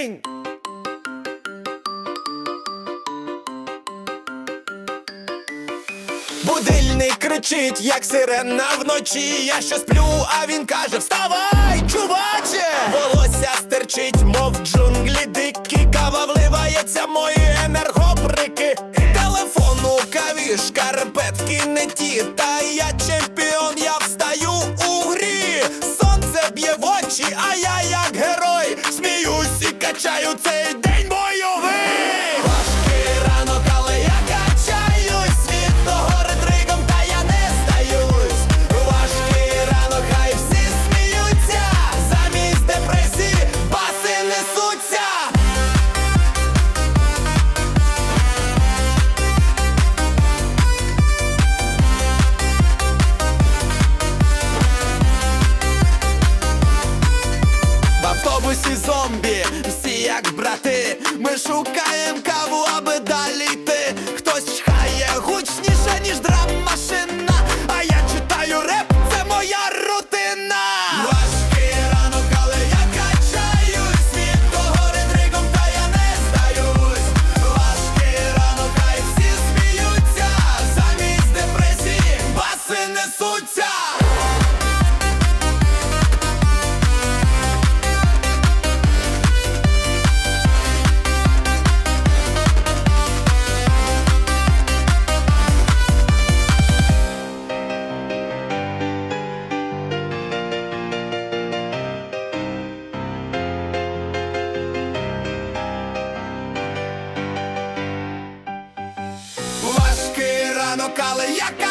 Бинь! Будильник кричить, як сирена вночі. Я ще сплю, а він каже: Вставай, чуваче! Волосся стерчить, мов джунглі дикі Кава вливається мої енергоприки Телефон у каві, шкарпетки не ті Та я очі, а я як герой Сміюсь і качаю цей день бойовий зомбі, всі як брати. Ми шукаємо каву, аби далі чекали, яка.